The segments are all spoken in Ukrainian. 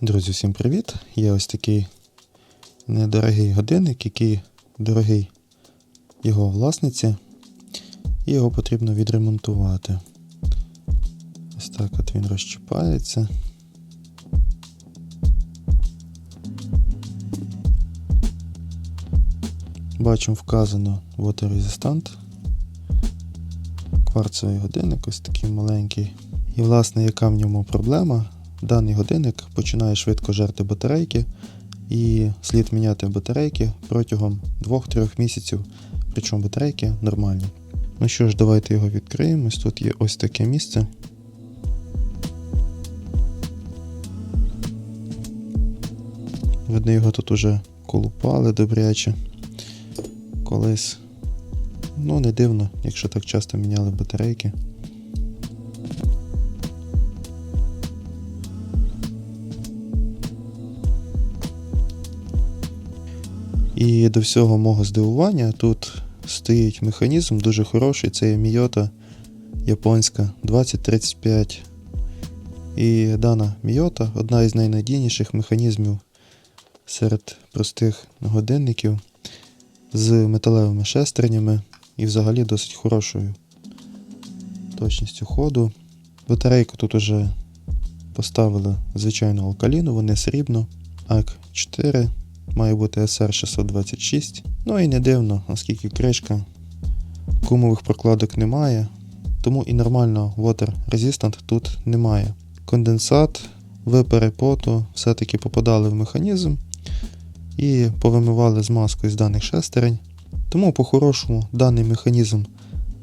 Друзі, всім привіт! Є ось такий недорогий годинник, який дорогий його власниці, і його потрібно відремонтувати. Ось так от він розчіпається. Бачимо вказано Water Resistant. Кварцевий годинник, ось такий маленький. І, власне, яка в ньому проблема? Даний годинник починає швидко жерти батарейки, і слід міняти батарейки протягом 2-3 місяців, причому батарейки нормальні. Ну що ж, давайте його відкриємо. Ось тут є ось таке місце. Видно, його тут уже колупали добряче. Колись. Ну, не дивно, якщо так часто міняли батарейки. І до всього мого здивування тут стоїть механізм дуже хороший, це є Мійота японська 2035. І дана Мійота одна із найнадійніших механізмів серед простих годинників з металевими шестернями і взагалі досить хорошою точністю ходу. Батарейку тут уже поставили звичайну алкаліну, вони срібно, АК4 має бути SR626. Ну і не дивно, оскільки кришка гумових прокладок немає, тому і нормального Water Resistant тут немає. Конденсат, випари поту все-таки попадали в механізм і повимивали змазку із даних шестерень. Тому, по-хорошому, даний механізм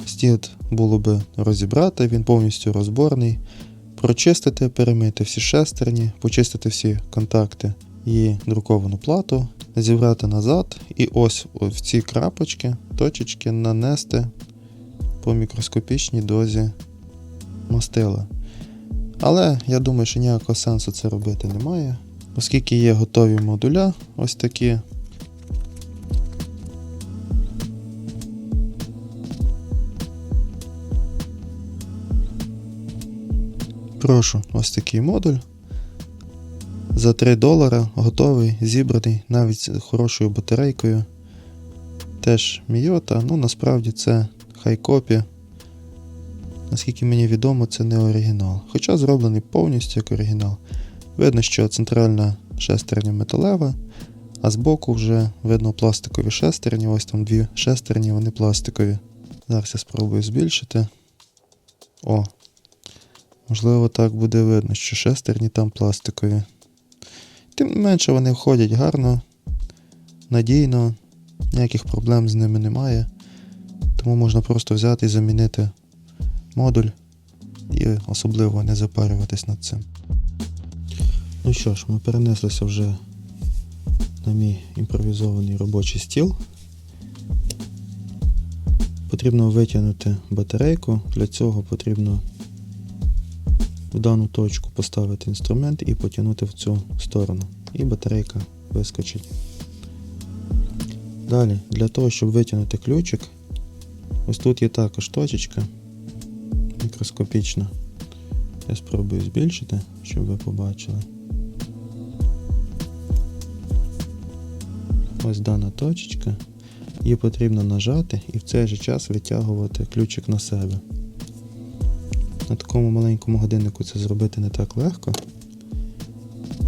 слід було би розібрати, він повністю розборний, прочистити, перемити всі шестерні, почистити всі контакти і друковану плату, зібрати назад, і ось в ці крапочки, точечки нанести по мікроскопічній дозі мастила. Але я думаю, що ніякого сенсу це робити немає, оскільки є готові модуля, ось такі. Прошу, ось такий модуль. За 3 долара готовий, зібраний, навіть з хорошою батарейкою. Теж Мійота, ну насправді це хайкопі. Наскільки мені відомо, це не оригінал. Хоча зроблений повністю як оригінал. Видно, що центральна шестерня металева, а збоку вже видно пластикові шестерні. Ось там дві шестерні, вони пластикові. Зараз я спробую збільшити. О, можливо, так буде видно, що шестерні там пластикові. Тим не менше вони входять гарно, надійно, ніяких проблем з ними немає. Тому можна просто взяти і замінити модуль і особливо не запарюватись над цим. Ну що ж, ми перенеслися вже на мій імпровізований робочий стіл. Потрібно витягнути батарейку, для цього потрібно в дану точку поставити інструмент і потягнути в цю сторону. І батарейка вискочить. Далі, для того, щоб витягнути ключик, ось тут є також точечка мікроскопічна. Я спробую збільшити, щоб ви побачили. Ось дана точечка. Її потрібно нажати і в цей же час витягувати ключик на себе. На такому маленькому годиннику це зробити не так легко.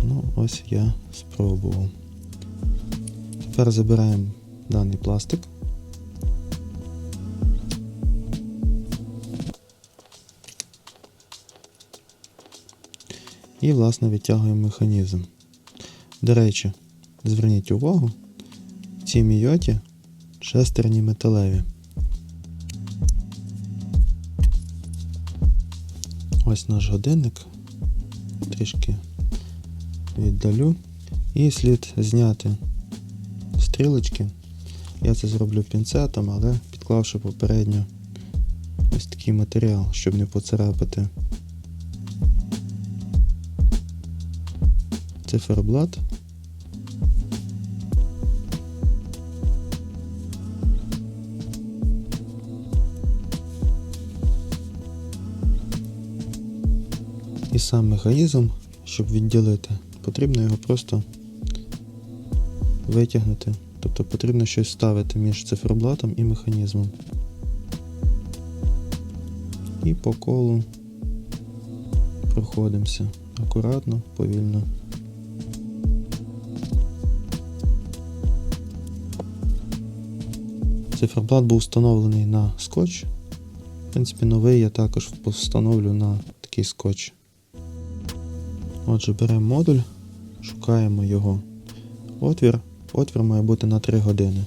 Ну, ось я спробував. Тепер забираємо даний пластик. І, власне, відтягуємо механізм. До речі, зверніть увагу, в цій мійоті шестерні металеві. Ось наш годинник. Трішки віддалю. І слід зняти стрілочки. Я це зроблю пінцетом, але підклавши попередньо ось такий матеріал, щоб не поцарапати циферблат. І сам механізм, щоб відділити потрібно його просто витягнути. Тобто потрібно щось ставити між циферблатом і механізмом. І по колу проходимося акуратно, повільно. Циферблат був встановлений на скотч. В принципі, новий я також встановлю на такий скотч. Отже, беремо модуль, шукаємо його отвір. Отвір має бути на 3 години.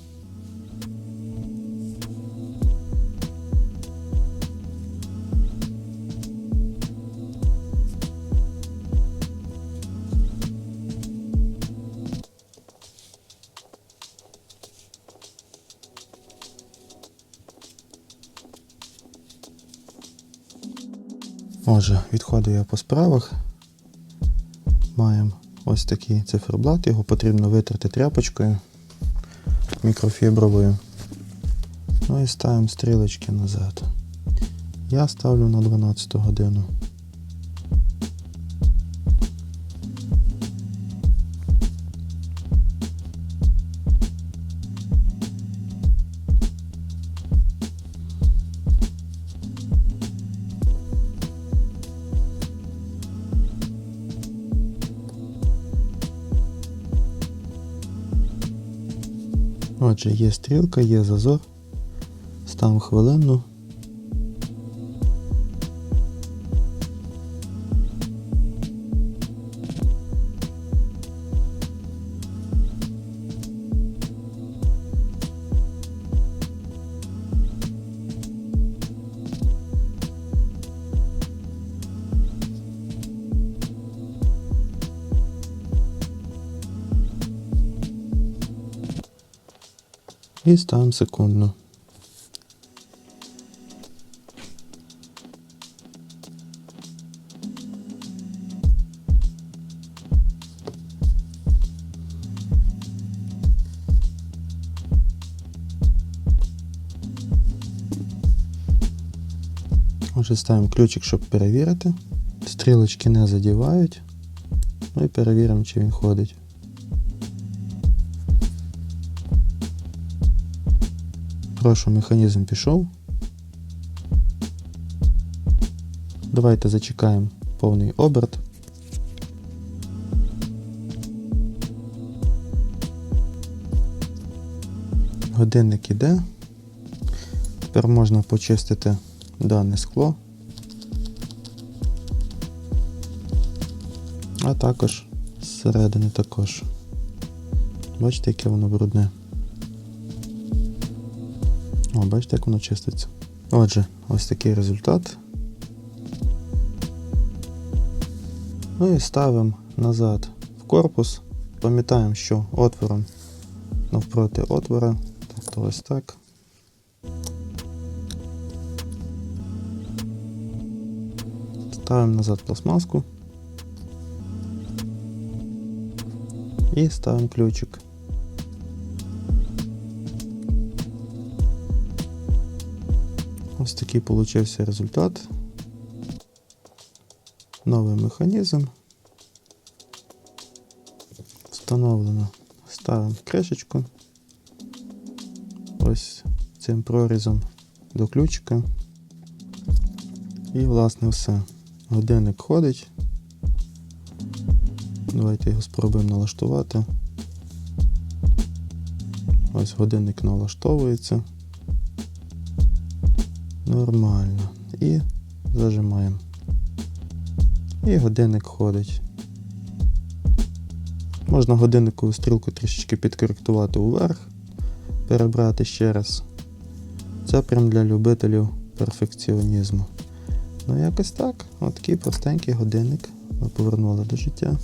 Отже, відходив я по справах. Маємо ось такий циферблат, його потрібно витерти тряпочкою мікрофібровою. Ну і ставимо стрілочки назад. Я ставлю на 12 годину. Отже, є стрілка, є зазор. Ставимо хвилинну. І ставимо секундну. Отже, ставимо ключик, щоб перевірити. Стрілочки не задівають. Ну і перевіримо, чи він ходить. Прошу, механізм пішов. Давайте зачекаємо повний оберт. Годинник іде. Тепер можна почистити дане скло. А також зсередини також. Бачите, яке воно брудне. О, бачите, як воно чиститься. Отже, ось такий результат. Ну і ставимо назад в корпус. Пам'ятаємо, що отвором навпроти отвора. Тобто ось так. Ставимо назад пластмаску. І ставимо ключик. Ось такий получився результат. Новий механізм. Встановлено. Ставимо кришечку. Ось цим прорізом до ключика. І, власне, все. Годинник ходить. Давайте його спробуємо налаштувати. Ось годинник налаштовується. Нормально. І зажимаємо. І годинник ходить. Можна годинникову стрілку трішечки підкоректувати уверх, перебрати ще раз. Це прям для любителів перфекціонізму. Ну, якось так. От такий простенький годинник ми повернули до життя.